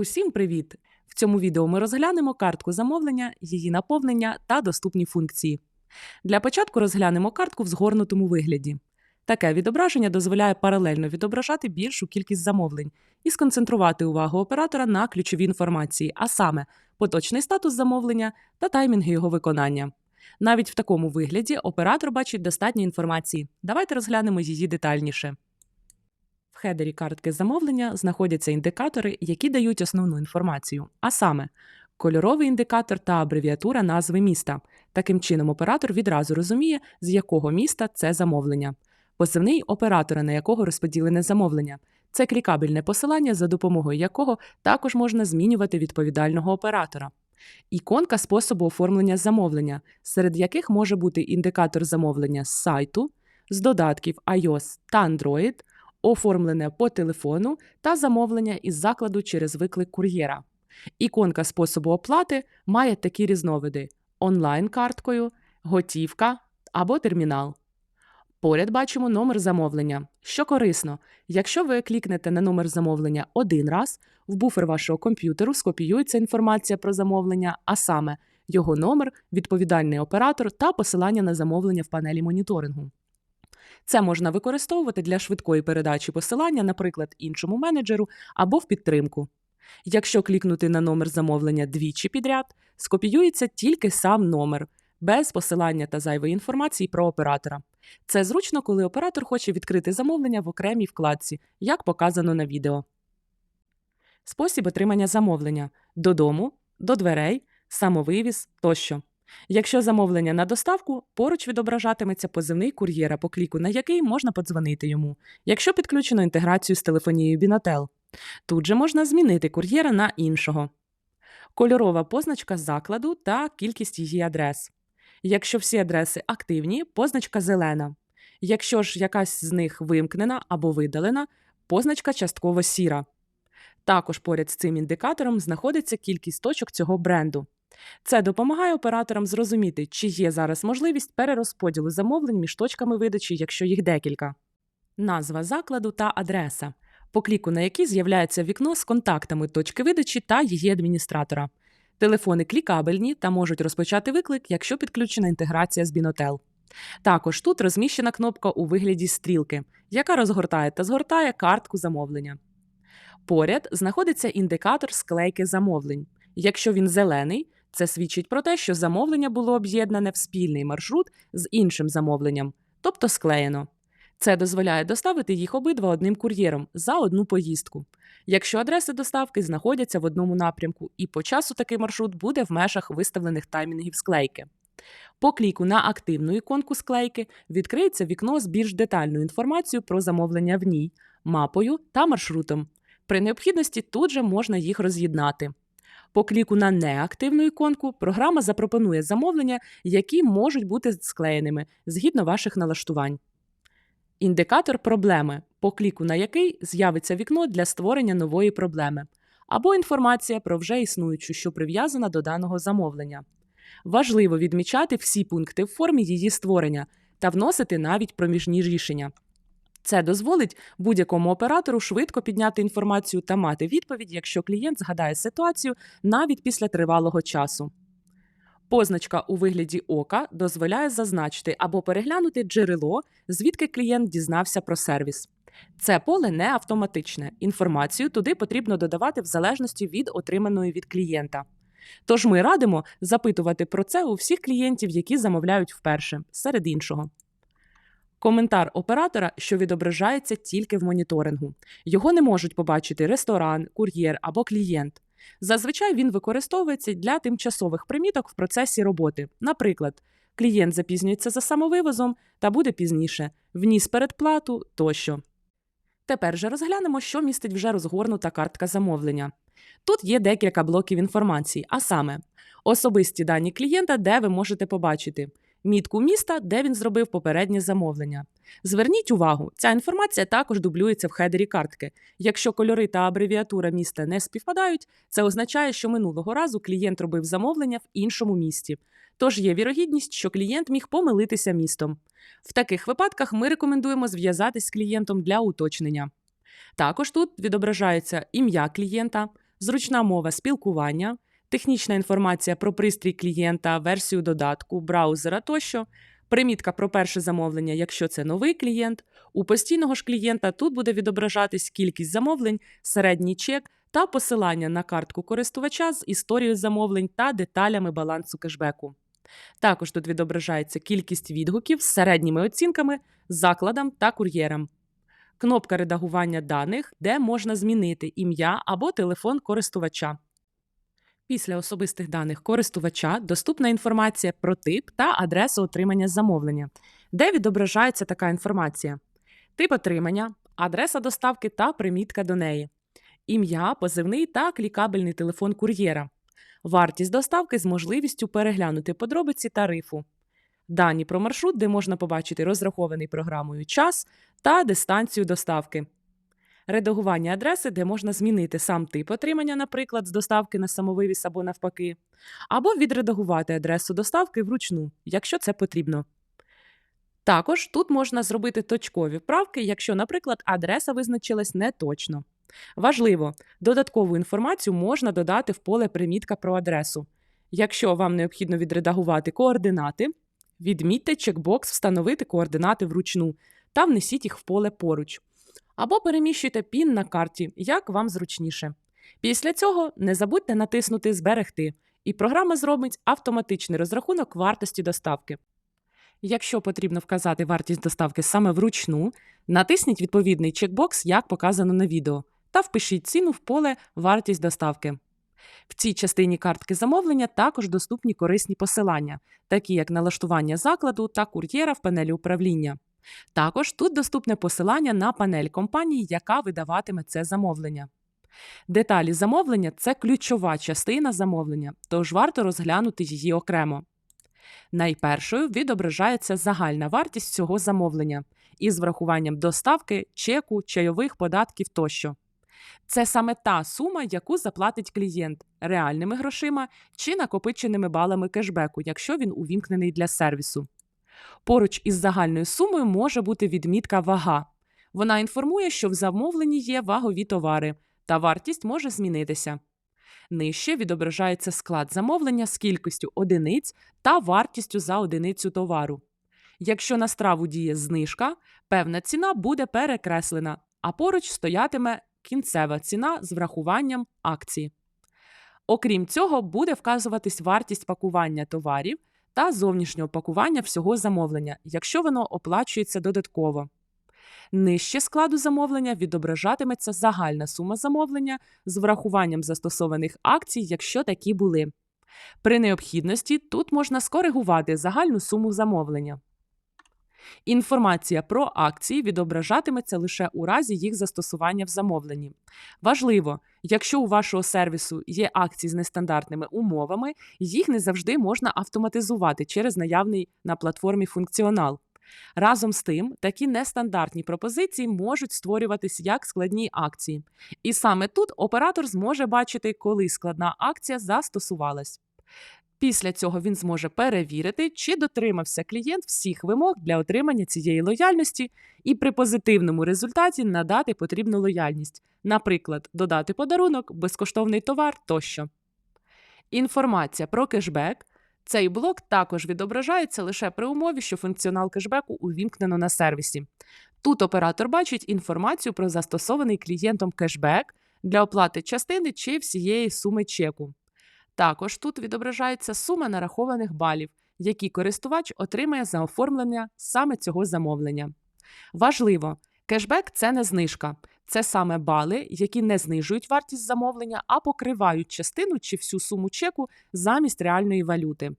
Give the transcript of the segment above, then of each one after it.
Усім привіт! В цьому відео ми розглянемо картку замовлення, її наповнення та доступні функції. Для початку розглянемо картку в згорнутому вигляді. Таке відображення дозволяє паралельно відображати більшу кількість замовлень і сконцентрувати увагу оператора на ключовій інформації, а саме поточний статус замовлення та таймінги його виконання. Навіть в такому вигляді оператор бачить достатньо інформації. Давайте розглянемо її детальніше. Хедері картки замовлення знаходяться індикатори, які дають основну інформацію, а саме кольоровий індикатор та абревіатура назви міста. Таким чином, оператор відразу розуміє, з якого міста це замовлення. Позивний оператора, на якого розподілене замовлення. Це клікабельне посилання, за допомогою якого також можна змінювати відповідального оператора. Іконка способу оформлення замовлення, серед яких може бути індикатор замовлення з сайту, з додатків iOS та Android, оформлене по телефону та замовлення із закладу через виклик кур'єра. Іконка способу оплати має такі різновиди: онлайн-карткою, готівка або термінал. Поряд бачимо номер замовлення. Що корисно, якщо ви клікнете на номер замовлення один раз, в буфер вашого комп'ютеру скопіюється інформація про замовлення, а саме його номер, відповідальний оператор та посилання на замовлення в панелі моніторингу. Це можна використовувати для швидкої передачі посилання, наприклад, іншому менеджеру або в підтримку. Якщо клікнути на номер замовлення двічі підряд, скопіюється тільки сам номер, без посилання та зайвої інформації про оператора. Це зручно, коли оператор хоче відкрити замовлення в окремій вкладці, як показано на відео. Спосіб отримання замовлення додому, до дверей, самовивіз тощо. Якщо замовлення на доставку, поруч відображатиметься позивний кур'єра, по кліку на який можна подзвонити йому, якщо підключено інтеграцію з телефонією Binatel. Тут же можна змінити кур'єра на іншого. Кольорова позначка закладу та кількість її адрес. Якщо всі адреси активні, позначка зелена. Якщо ж якась з них вимкнена або видалена, позначка частково сіра. Також поряд з цим індикатором знаходиться кількість точок цього бренду. Це допомагає операторам зрозуміти, чи є зараз можливість перерозподілу замовлень між точками видачі, якщо їх декілька. Назва закладу та адреса, по кліку на які з'являється вікно з контактами точки видачі та її адміністратора. Телефони клікабельні та можуть розпочати виклик, якщо підключена інтеграція з Binotel. Також тут розміщена кнопка у вигляді стрілки, яка розгортає та згортає картку замовлення. Поряд знаходиться індикатор склейки замовлень. Якщо він зелений, це свідчить про те, що замовлення було об'єднане в спільний маршрут з іншим замовленням, тобто склеєно. Це дозволяє доставити їх обидва одним кур'єром за одну поїздку. Якщо адреси доставки знаходяться в одному напрямку, і по часу такий маршрут буде в межах виставлених таймінгів склейки. По кліку на активну іконку склейки відкриється вікно з більш детальною інформацією про замовлення в ній, мапою та маршрутом. При необхідності тут же можна їх роз'єднати. По кліку на неактивну іконку програма запропонує замовлення, які можуть бути склеєними згідно ваших налаштувань. Індикатор проблеми, по кліку на який з'явиться вікно для створення нової проблеми, або інформація про вже існуючу, що прив'язана до даного замовлення. Важливо відмічати всі пункти в формі її створення та вносити навіть проміжні рішення. Це дозволить будь-якому оператору швидко підняти інформацію та мати відповідь, якщо клієнт згадає ситуацію навіть після тривалого часу. Позначка у вигляді ока дозволяє зазначити або переглянути джерело, звідки клієнт дізнався про сервіс. Це поле не автоматичне. Інформацію туди потрібно додавати в залежності від отриманої від клієнта. Тож ми радимо запитувати про це у всіх клієнтів, які замовляють вперше, серед іншого. Коментар оператора, що відображається тільки в моніторингу. Його не можуть побачити ресторан, кур'єр або клієнт. Зазвичай він використовується для тимчасових приміток в процесі роботи. Наприклад, клієнт запізнюється за самовивозом та буде пізніше, вніс передплату тощо. Тепер же розглянемо, що містить вже розгорнута картка замовлення. Тут є декілька блоків інформації, а саме особисті дані клієнта, де ви можете побачити мітку міста, де він зробив попереднє замовлення. Зверніть увагу, ця інформація також дублюється в хедері картки. Якщо кольори та абревіатура міста не співпадають, це означає, що минулого разу клієнт робив замовлення в іншому місті. Тож є вірогідність, що клієнт міг помилитися містом. В таких випадках ми рекомендуємо зв'язатись з клієнтом для уточнення. Також тут відображається ім'я клієнта, зручна мова спілкування, технічна інформація про пристрій клієнта, версію додатку, браузера тощо, примітка про перше замовлення, якщо це новий клієнт. У постійного ж клієнта тут буде відображатись кількість замовлень, середній чек та посилання на картку користувача з історією замовлень та деталями балансу кешбеку. Також тут відображається кількість відгуків з середніми оцінками, закладам та кур'єрам. Кнопка редагування даних, де можна змінити ім'я або телефон користувача. Після особистих даних користувача доступна інформація про тип та адресу отримання замовлення, де відображається така інформація: тип отримання, адреса доставки та примітка до неї, ім'я, позивний та клікабельний телефон кур'єра, вартість доставки з можливістю переглянути подробиці тарифу, дані про маршрут, де можна побачити розрахований програмою час та дистанцію доставки. Редагування адреси, де можна змінити сам тип отримання, наприклад, з доставки на самовивіз або навпаки, або відредагувати адресу доставки вручну, якщо це потрібно. Також тут можна зробити точкові правки, якщо, наприклад, адреса визначилась неточно. Важливо, додаткову інформацію можна додати в поле примітка про адресу. Якщо вам необхідно відредагувати координати, відмітьте чекбокс Встановити координати вручну та внесіть їх в поле поруч. Або переміщуйте пін на карті, як вам зручніше. Після цього не забудьте натиснути Зберегти, і програма зробить автоматичний розрахунок вартості доставки. Якщо потрібно вказати вартість доставки саме вручну, натисніть відповідний чекбокс, як показано на відео, та впишіть ціну в поле Вартість доставки. В цій частині картки замовлення також доступні корисні посилання, такі як налаштування закладу та кур'єра в панелі управління. Також тут доступне посилання на панель компанії, яка видаватиме це замовлення. Деталі замовлення це ключова частина замовлення, тож варто розглянути її окремо. Найпершою відображається загальна вартість цього замовлення із врахуванням доставки, чеку, чайових податків тощо. Це саме та сума, яку заплатить клієнт реальними грошима чи накопиченими балами кешбеку, якщо він увімкнений для сервісу. Поруч із загальною сумою може бути відмітка вага. Вона інформує, що в замовленні є вагові товари, та вартість може змінитися. Нижче відображається склад замовлення з кількістю одиниць та вартістю за одиницю товару. Якщо на страву діє знижка, певна ціна буде перекреслена, а поруч стоятиме кінцева ціна з врахуванням акції. Окрім цього, буде вказуватись вартість пакування товарів та зовнішнього пакування всього замовлення, якщо воно оплачується додатково. Нижче складу замовлення відображатиметься загальна сума замовлення з врахуванням застосованих акцій, якщо такі були. При необхідності тут можна скоригувати загальну суму замовлення. Інформація про акції відображатиметься лише у разі їх застосування в замовленні. Важливо, якщо у вашого сервісу є акції з нестандартними умовами, їх не завжди можна автоматизувати через наявний на платформі функціонал. Разом з тим, такі нестандартні пропозиції можуть створюватись як складні акції. І саме тут оператор зможе бачити, коли складна акція застосувалась. Після цього він зможе перевірити, чи дотримався клієнт всіх вимог для отримання цієї лояльності, і при позитивному результаті надати потрібну лояльність, наприклад, додати подарунок, безкоштовний товар тощо. Інформація про кешбек. Цей блок також відображається лише при умові, що функціонал кешбеку увімкнено на сервісі. Тут оператор бачить інформацію про застосований клієнтом кешбек для оплати частини чи всієї суми чеку. Також тут відображається сума нарахованих балів, які користувач отримає за оформлення саме цього замовлення. Важливо, кешбек це не знижка, це саме бали, які не знижують вартість замовлення, а покривають частину чи всю суму чеку замість реальної валюти.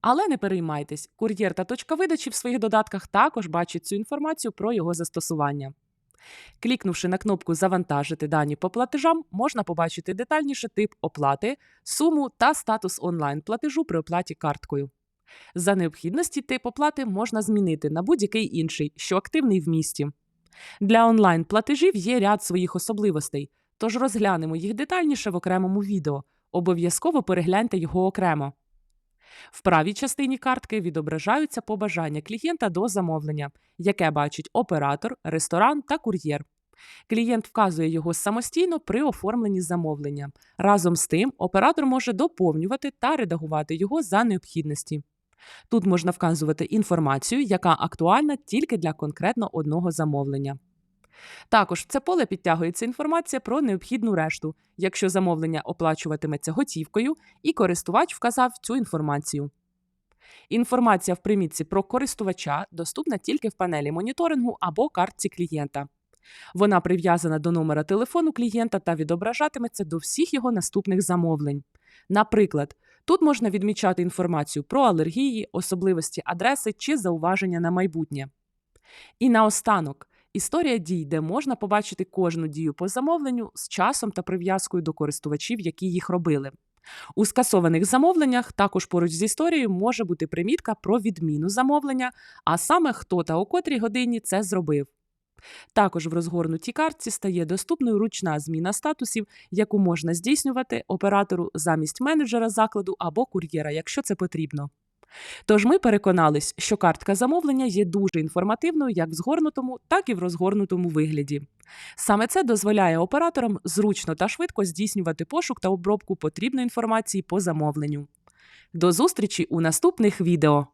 Але не переймайтесь, кур'єр та точка видачі в своїх додатках також бачать цю інформацію про його застосування. Клікнувши на кнопку Завантажити дані по платежам, можна побачити детальніше тип оплати, суму та статус онлайн-платежу при оплаті карткою. За необхідності тип оплати можна змінити на будь-який інший, що активний в місті. Для онлайн-платежів є ряд своїх особливостей, тож розглянемо їх детальніше в окремому відео. Обов'язково перегляньте його окремо. В правій частині картки відображаються побажання клієнта до замовлення, яке бачить оператор, ресторан та кур'єр. Клієнт вказує його самостійно при оформленні замовлення. Разом з тим, оператор може доповнювати та редагувати його за необхідності. Тут можна вказувати інформацію, яка актуальна тільки для конкретно одного замовлення. Також в це поле підтягується інформація про необхідну решту, якщо замовлення оплачуватиметься готівкою, і користувач вказав цю інформацію. Інформація в примітці про користувача доступна тільки в панелі моніторингу або картці клієнта. Вона прив'язана до номера телефону клієнта та відображатиметься до всіх його наступних замовлень. Наприклад, тут можна відмічати інформацію про алергії, особливості адреси чи зауваження на майбутнє. І наостанок історія дій, де можна побачити кожну дію по замовленню з часом та прив'язкою до користувачів, які їх робили. У скасованих замовленнях також поруч з історією може бути примітка про відміну замовлення, а саме хто та у котрій годині це зробив. Також в розгорнутій картці стає доступною ручна зміна статусів, яку можна здійснювати оператору замість менеджера закладу або кур'єра, якщо це потрібно. Тож ми переконались, що картка замовлення є дуже інформативною як в згорнутому, так і в розгорнутому вигляді. Саме це дозволяє операторам зручно та швидко здійснювати пошук та обробку потрібної інформації по замовленню. До зустрічі у наступних відео!